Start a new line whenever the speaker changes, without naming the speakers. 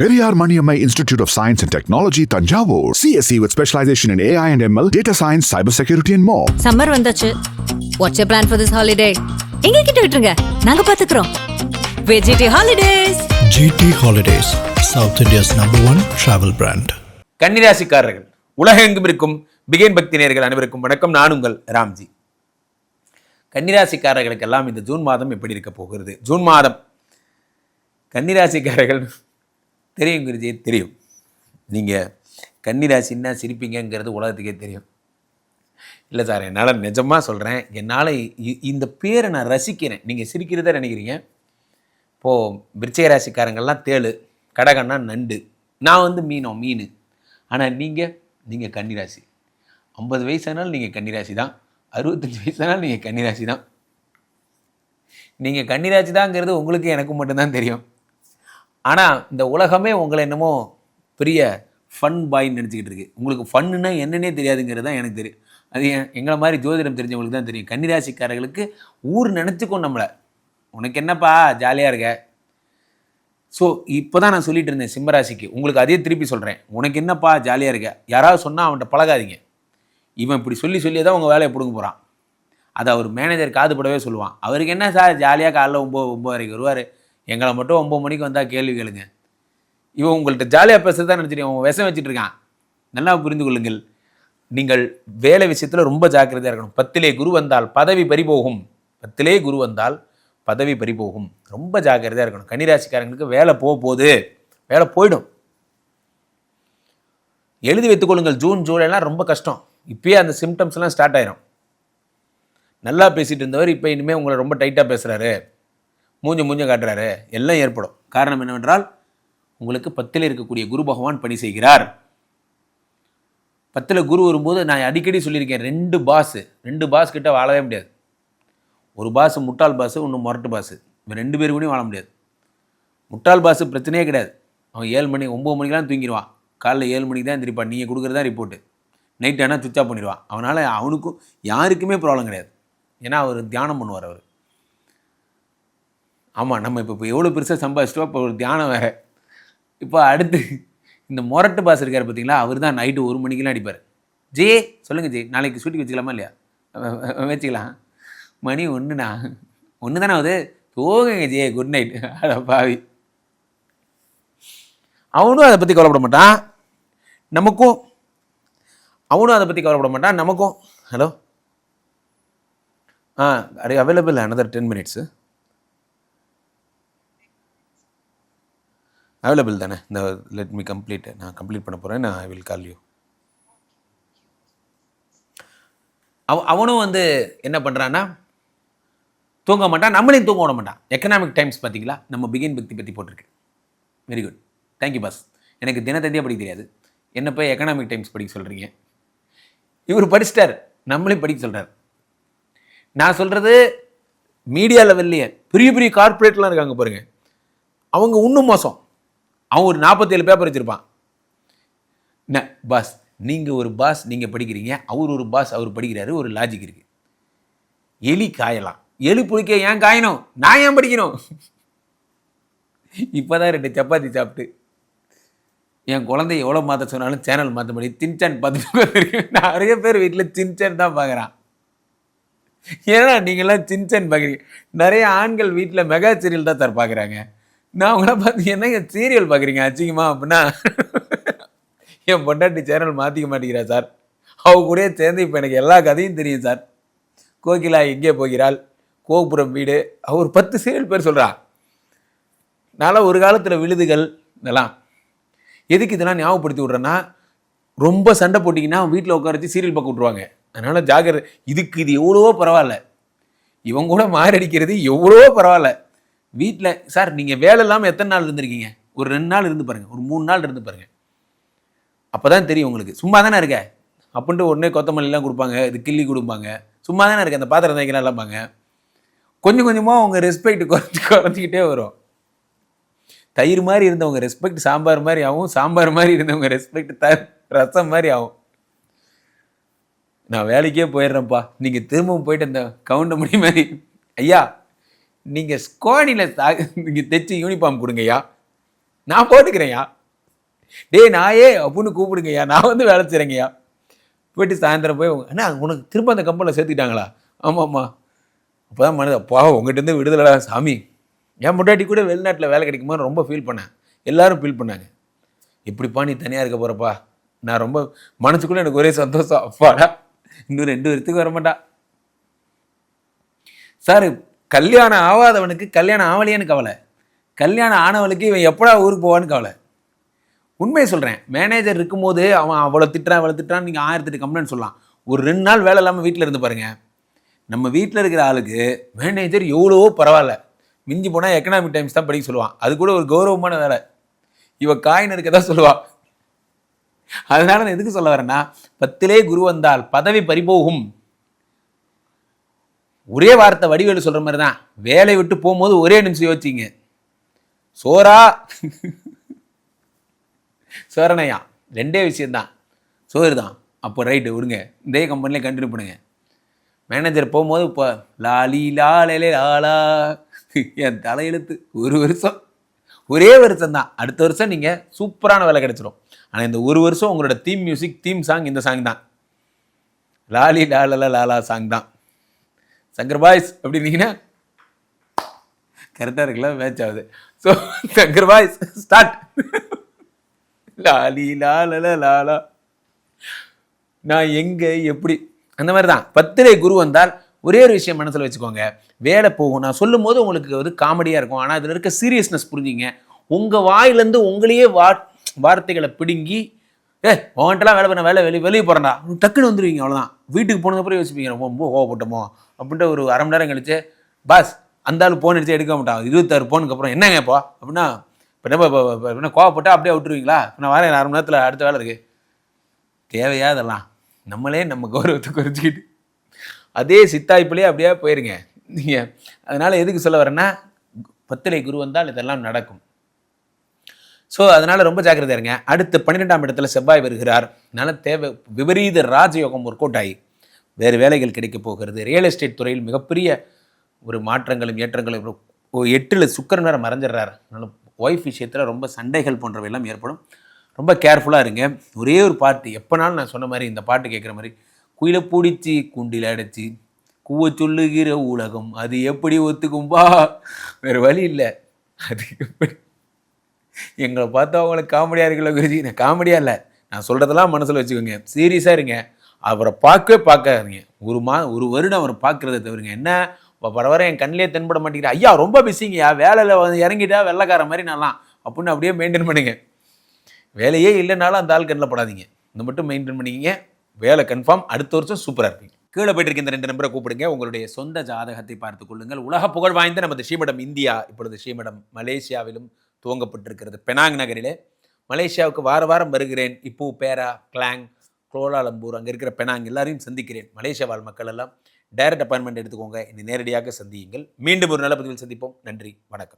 Periyar Maniammai Institute of Science and Technology, Tanjavur. CSE with specialization in AI and ML, data science, cybersecurity, and more.
Summer வந்தாச்சு. What's plan for this holiday எங்க கிட்ட விட்டுருங்க. நாங்க பாத்துக்கிறோம். வெஜிடி holidays
GT Holidays, South India's number one travel brand.
கன்னிராசிக்காரர்கள் உலகெங்கும் இருக்கும் began பக்தி நேயர்கள் அனைவருக்கும் வணக்கம். நான் உங்கள் ராம்ஜி. கன்னிராசிக்காரர்களுக்கெல்லாம் இந்த ஜூன் மாதம் எப்படி இருக்க போகிறது? ஜூன் மாதம் கன்னிராசிக்காரர்கள் தெரியும். குருஜி தெரியும் நீங்கள் கன்னிராசின்னா சிரிப்பீங்கங்கிறது உலகத்துக்கே தெரியும். இல்லை சார் என்னால் நிஜமாக சொல்கிறேன் என்னால் இ- இந்த பேரை நான் ரசிக்கிறேன். நீங்கள் சிரிக்கிறதா நினைக்கிறீங்க? இப்போது விருச்சிக ராசிக்காரங்கள்லாம் தேளு கடகன்னா நண்டு. நான் வந்து மீனோ மீன். ஆனால் நீங்கள் நீங்கள் கன்னிராசி. ஐம்பது வயசானாலும் நீங்கள் கன்னிராசி தான். அறுபத்தஞ்சு வயசானாலும் நீங்கள் கன்னிராசி தான். நீங்கள் கன்னிராசி தாங்கிறது உங்களுக்கு எனக்கு மட்டும்தான் தெரியும். ஆனால் இந்த உலகமே உங்களை என்னமோ பெரிய ஃபன் பாய்ன்னு நினச்சிக்கிட்டு இருக்கு. உங்களுக்கு ஃபன்னுன்னா என்னன்னே தெரியாதுங்கிறது தான் எனக்கு தெரியும் அது எங்களை மாதிரி ஜோதிடம் தெரிஞ்சவங்களுக்கு தான் தெரியும். கன்னிராசிக்காரர்களுக்கு ஊர் நினச்சிக்கும் நம்மளை. உனக்கு என்னப்பா ஜாலியாக இருக்க? ஸோ இப்போ தான் நான் சொல்லிட்டு இருந்தேன் சிம்மராசிக்கு. உங்களுக்கு அதே திருப்பி சொல்கிறேன் உனக்கு என்னப்பா ஜாலியாக இருக்க? யாராவது சொன்னால் அவன்கிட்ட பழகாதீங்க. இவன் இப்படி சொல்லி சொல்லி தான் உங்கள் வேலையை பிடுங்க போகிறான் அதை அவர் மேனேஜர் காதுபடவே சொல்லுவான். அவருக்கு என்ன சார் ஜாலியாக காலைல ஒம்பது ஒம்பது வரைக்கும் வருவார்? எங்களை மட்டும் ஒம்பது மணிக்கு வந்தால் கேள்வி கேளுங்க. இவன் உங்கள்கிட்ட ஜாலியாக பேசுறது தான் நினச்சிட்டு அவன் விஷம் வச்சுட்டு இருக்கான். நல்லா புரிந்து கொள்ளுங்கள். நீங்கள் வேலை விஷயத்தில் ரொம்ப ஜாக்கிரதையாக இருக்கணும். பத்திலே குரு வந்தால் பதவி பறிபோகும் பத்திலே குரு வந்தால் பதவி பறிபோகும் ரொம்ப ஜாக்கிரதையாக இருக்கணும். கன்னிராசிக்காரங்களுக்கு வேலை போக போகுது வேலை போயிடும். எழுதி வைத்துக்கொள்ளுங்கள் ஜூன் ஜூலைலாம் ரொம்ப கஷ்டம். இப்பயே அந்த சிம்டம்ஸ்லாம் ஸ்டார்ட் ஆயிரும். நல்லா பேசிகிட்டு இருந்தவர் இப்போ இனிமேல் உங்களை ரொம்ப டைட்டாக பேசுகிறாரு மூஞ்ச மூஞ்ச காட்டுறாரு. எல்லாம் ஏற்படும். காரணம் என்னவென்றால் உங்களுக்கு பத்தில் இருக்கக்கூடிய குரு பகவான் பணி செய்கிறார். பத்தில் குரு வரும்போது நான் அடிக்கடி சொல்லியிருக்கேன் ரெண்டு பாஸு ரெண்டு பாஸ் கிட்ட வாழவே முடியாது. ஒரு பாஸ் முட்டாள் பாஸு இன்னும் முரட்டு பாஸு இவன் ரெண்டு பேரு கூடயும் வாழ முடியாது. முட்டாள் பாஸு பிரச்சனையே கிடையாது. அவன் ஏழு மணி ஒம்பது மணிக்கெலாம் தூங்கிடுவான். காலைல ஏழு மணிக்கு தான் திருப்பான் நீங்கள் கொடுக்குறதா ரிப்போர்ட்டு நைட் ஆனால் சுவிச் ஆஃப் பண்ணிடுவான். அவனால் அவனுக்கும் யாருக்குமே ப்ராப்ளம் கிடையாது. ஏன்னா அவர் தியானம் பண்ணுவார் அவர். ஆமாம் நம்ம இப்போ இப்போ எவ்வளோ பெருசாக சம்பாதிச்சிட்டோம் இப்போ ஒரு தியானம் வேறு. இப்போ அடுத்து இந்த மொரட்டு பாஸ் இருக்கார் பார்த்தீங்களா அவர் தான் நைட்டு ஒரு மணிக்கெலாம் அடிப்பார். ஜே சொல்லுங்கள் ஜே நாளைக்கு ஷூட்டிங் வச்சுக்கலாமா இல்லையா? வச்சுக்கலாம். மணி ஒன்றுண்ணா ஒன்று தானே ஆகுது? தூங்குங்க ஜே குட் நைட் அட பாவி. அவனும் அதை பற்றி கவலைப்பட மாட்டான். நமக்கும் அவனும் அதை பற்றி கவலைப்பட மாட்டான். நமக்கும் hello ah are available another ten minutes available தானே? இந்த லெட் மீ கம்ப்ளீட் நான் கம்ப்ளீட் பண்ண போகிறேன் நான் ஐ வில் கால் யூ அவ அவனும் வந்து என்ன பண்ணுறான்னா தூங்க மாட்டான். நம்மளையும் தூங்க விட மாட்டான். எக்கனாமிக் டைம்ஸ் பார்த்தீங்களா? நம்ம பிகின் பக்தி பற்றி போட்டிருக்கு. வெரி குட் தேங்க்யூ பாஸ் எனக்கு தினத்தந்தியாக படிக்க தெரியாது. என்ன போய் எக்கனாமிக் டைம்ஸ் படிக்க சொல்கிறீங்க இவர் படிச்சிட்டார். நம்மளையும் படிக்க சொல்கிறார் நான் சொல்கிறது மீடியா லெவல்லையே பெரிய பெரிய கார்ப்பரேட்லாம் இருக்காங்க பாருங்கள் அவங்க இன்னும் மோசம். அவன் ஒரு நாற்பத்தேழு பேப்பர் வச்சுருப்பான். என்ன பாஸ் நீங்கள் ஒரு பாஸ் நீங்கள் படிக்கிறீங்க. அவர் ஒரு பாஸ் அவர் படிக்கிறாரு. ஒரு லாஜிக் இருக்குது எலி காயலாம். எலி புளிக்க ஏன் காயணும்? நான் ஏன் படிக்கணும்? இப்போ தான் ரெண்டு சப்பாத்தி சாப்பிட்டு. என் குழந்தை எவ்வளோ மாற்ற சொன்னாலும் சேனல் மாற்ற முடியும் சின்சான் பார்த்துட்டு நிறைய பேர் வீட்டில் சின்சான் தான் பார்க்குறான். ஏன்னா நீங்களாம் சின்சான் பார்க்குறீங்க. நிறைய ஆண்கள் வீட்டில் மெகா சீரியல் தான் சார் பார்க்குறாங்க. நான் உங்களை பார்த்து என்னங்க சீரியல் பார்க்குறீங்க? அச்சிங்கம்மா அப்படின்னா என் பொண்டாட்டி சேனல் மாற்றிக்க மாட்டேங்கிறா சார் அவ கூடயே சேர்ந்து இப்போ எனக்கு எல்லா கதையும் தெரியும் சார் கோகிலா எங்கே போகிறாள்? கோபுரம் வீடு. அவர் பத்து சீரியல் பேர் சொல்கிறா நான்லாம் ஒரு காலத்தில் விழுதுகள் இதெல்லாம். எதுக்கு இதெல்லாம் ஞாபகப்படுத்தி விட்றேன்னா ரொம்ப சண்டை போட்டிங்கன்னா வீட்டில் உட்கார வச்சு சீரியல் பார்க்க விட்ருவாங்க அதனால் ஜாக்கிரதை இதுக்கு இது எவ்வளவோ பரவாயில்ல. இவங்க கூட மாரடிக்கிறது எவ்வளவோ பரவாயில்ல. வீட்டில் சார் நீங்கள் வேலை இல்லாமல் எத்தனை நாள் இருந்திருக்கீங்க? ஒரு ரெண்டு நாள் இருந்து பாருங்கள் ஒரு மூணு நாள் இருந்து பாருங்கள் அப்போ தான் தெரியும் உங்களுக்கு. சும்மா தானே இருக்க? அப்படின்ட்டு உடனே கொத்தமல்லிலாம் கொடுப்பாங்க இது கிள்ளி கொடுப்பாங்க. சும்மா தானே இருக்க? அந்த பாத்திரம் தேய்க்கலாம் கொஞ்சம் கொஞ்சமாக உங்கள் ரெஸ்பெக்ட் குறைஞ்சி குறைஞ்சிக்கிட்டே வரும். தயிர் மாதிரி இருந்தவங்க ரெஸ்பெக்ட் சாம்பார் மாதிரி ஆகும். சாம்பார் மாதிரி இருந்தவங்க ரெஸ்பெக்ட் த ரசம் மாதிரி ஆகும். நான் வேலைக்கே போயிடுறேன்ப்பா. நீங்கள் திரும்பவும் போயிட்டு அந்த கவுண்டமணி மாதிரி ஐயா நீங்கள் ஸ்குவாடியில் நீங்கள் தைச்சி யூனிஃபார்ம் கொடுங்கய்யா. நான் போட்டுக்கிறேன்யா. டேய் நாயே அப்படின்னு கூப்பிடுங்கய்யா. நான் வந்து வேலை செய்கிறேங்கய்யா போயிட்டு சாயந்தரம் போய் அண்ணா உனக்கு திரும்ப அந்த கம்பெனியில் சேர்த்துக்கிட்டாங்களா? ஆமாம் ஆமாம் அப்போ தான் மனது அப்பா உங்ககிட்ட விடுதலடா சாமி. என் முன்னாடி கூட வெளிநாட்டில் வேலை கிடைக்குமா ரொம்ப ஃபீல் பண்ணேன். எல்லோரும் ஃபீல் பண்ணாங்க. எப்படிப்பா நீ தனியாக இருக்க போகிறப்பா நான் ரொம்ப மனசுக்குள்ளே எனக்கு ஒரே சந்தோஷம். அப்பாடா. இன்னும் ரெண்டு வருத்துக்கு வர மாட்டா சார் கல்யாணம் ஆகாதவனுக்கு கல்யாணம் ஆவலையேன்னு கவலை. கல்யாணம் ஆனவனுக்கு இவன் எப்படா ஊருக்கு போவான்னு கவலை. உண்மையை சொல்கிறேன் மேனேஜர் இருக்கும்போது அவன் அவ்வளோ திட்டுறான் அவ்வளோ திட்டுறான் நீங்கள் ஆயிரத்தெட்டு கம்ப்ளைண்ட் சொல்லலாம். ஒரு ரெண்டு நாள் வேலை இல்லாமல் வீட்டில் இருந்து பாருங்கள் நம்ம வீட்டில் இருக்கிற ஆளுக்கு மேனேஜர் எவ்வளவோ பரவாயில்ல. மிஞ்சி போனால் எக்கனாமிக் டைம்ஸ் தான் படிக்க சொல்லுவான். அது கூட ஒரு கௌரவமான வேலை. இவ காயின் இருக்க தான் சொல்லுவாள் அதனால நான் எதுக்கு சொல்ல வரேன்னா பத்திலே குரு வந்தால் பதவி பறிபோகும். ஒரே வார்த்தை வடிவேலு சொல்கிற மாதிரி தான் வேலை விட்டு போகும்போது ஒரே நிமிஷம் யோசிச்சிங்க சோரா? சோரணையா? ரெண்டே விஷயம்தான். சோறு தான் அப்போ ரைட்டு விடுங்க. இதே கம்பெனிலே கண்டினியூ பண்ணுங்க. மேனேஜர் போகும்போது இப்போ லாலி லாலே லாலா என் தலையெழுத்து ஒரு வருஷம். ஒரே வருஷம் தான் அடுத்த வருஷம் நீங்கள் சூப்பரான வேலை கிடச்சிரும். ஆனால் இந்த ஒரு வருஷம் உங்களோட தீம் மியூசிக் தீம் சாங் இந்த சாங் தான். லாலி லாலல லாலா சாங் தான். சங்கர் பாய்ஸ் அப்படின்னீங்கன்னா கரெக்டாக இருக்குல்ல மேட்ச் ஆகுது. ஸோ சங்கர் பாய்ஸ் ஸ்டார்ட் லாலி லாலல லாலா நான் எங்கே எப்படி? அந்த மாதிரி தான் பத்திரை குரு வந்தால் ஒரே ஒரு விஷயம் மனசில் வச்சுக்கோங்க. வேலை போகும். நான் சொல்லும் போது உங்களுக்கு வந்து காமெடியாக இருக்கும். ஆனால் இதில் இருக்க சீரியஸ்னஸ் புரிஞ்சுங்க. உங்கள் வாயிலேருந்து உங்களையே வா வார்த்தைகளை பிடுங்கி ஏ உன்கிட்டலாம் வேலை பண்ண வேலை வெளியே வெளியே போகிறேன்டா டக்குன்னு வந்துடுவீங்க அவ்வளோதான் வீட்டுக்கு போனதுக்கப்புறம் யோசிப்பீங்க ரொம்ப கோவப்பட்டோமோ? அப்படின்ட்டு ஒரு அரை மணி நேரம் கழிச்சு பாஸ் அந்த ஆள் ஃபோன் அடிச்சு எடுக்க மாட்டான். இருபத்தாறு ஃபோனுக்கு அப்புறம் என்னங்க இப்போ? அப்படின்னா இப்போ என்ன இப்போ- என்ன கோவப்பட்டா அப்படியே விட்டுருவீங்களா? இப்ப நான் வரேன் அரை மணி நேரத்தில் அடுத்த வேலை இருக்குது தேவையா அதெல்லாம்? நம்மளே நம்ம கௌரவத்தை குறைச்சிக்கிட்டு அதே சித்தாய்ப்புலேயே அப்படியே போயிருங்க. நீங்கள் அதனால் எதுக்கு சொல்ல வரேன்னா பத்திரை குரு வந்தால் இதெல்லாம் நடக்கும். ஸோ அதனால் ரொம்ப ஜாக்கிரதையா இருங்க. அடுத்து பன்னிரெண்டாம் இடத்துல செவ்வாய் வருகிறார். அதனால் தேவை விபரீத ராஜயோகம் ஒர்க் அவுட் ஆகி வேறு வேலைகள் கிடைக்கப் போகிறது. ரியல் எஸ்டேட் துறையில் மிகப்பெரிய ஒரு மாற்றங்களும் ஏற்றங்களும் எட்டில் சுக்கரன் வேறு மறைஞ்சிடுறாரு. அதனால் ஒய்ஃப் விஷயத்தில் ரொம்ப சண்டைகள் போன்றவை எல்லாம் ஏற்படும். ரொம்ப கேர்ஃபுல்லாக இருங்க. ஒரே ஒரு பாட்டு எப்போனாலும் நான் சொன்ன மாதிரி இந்த பாட்டு கேட்குற மாதிரி குயிலை பிடிச்சி குண்டில் அடைச்சி கூவ சொல்லுகிற உலகம் அது எப்படி ஒத்துக்கும்பா? வேறு வழி இல்லை. அது எப்படி எங்களை பார்த்தா அவங்களுக்கு காமெடியாக இருக்குல்ல குருஜி? நான் காமெடியாக இல்லை. நான் சொல்கிறதெல்லாம் மனசில் வச்சுக்கோங்க. சீரியஸாக இருங்க. அவரை பார்க்கவே பார்க்காதீங்க. ஒரு மா ஒரு வருடம் அவரை பார்க்குறத தவிருங்க. என்ன? வர வர என் கண்ணிலே தென்பட மாட்டேங்கிறேன் ஐயா ரொம்ப பிஸிங்கய்யா வேலையில் வந்து இறங்கிட்டா வெள்ளக்கார மாதிரி நான்லாம். அப்படின்னு அப்படியே மெயின்டைன் பண்ணுங்க. வேலையே இல்லைனாலும் அந்த ஆள் கண்ணில் படாதீங்க. இந்த மட்டும் மெயின்டைன் பண்ணிக்கிங்க. வேலை கன்ஃபார்ம் அடுத்த வருஷம் சூப்பராக இருப்பீங்க. கீழே போயிட்டு இருக்க இந்த ரெண்டு நம்பரை கூப்பிடுங்க. உங்களுடைய சொந்த ஜாதகத்தை பார்த்துக் கொள்ளுங்கள். உலக புகழ் வாய்ந்த நமது ஸ்ரீமடம் இந்தியா இப்பொழுது ஸ்ரீமடம் மலேசியாவிலும் துவங்கப்பட்டிருக்கிறது. பெனாங் நகரிலே மலேசியாவுக்கு வார வாரம் வருகிறேன். இப்போ பேரா கிளாங் கோலாலம்பூர் அங்கே இருக்கிற பெனாங் எல்லாரையும் சந்திக்கிறேன். மலேசியா வாழ் மக்கள் எல்லாம் டைரக்ட் அப்பாயின்மெண்ட் எடுத்துக்கோங்க. இனி நேரடியாக சந்தியுங்கள். மீண்டும் ஒரு நல்ல பதிவில் சந்திப்போம். நன்றி வணக்கம்.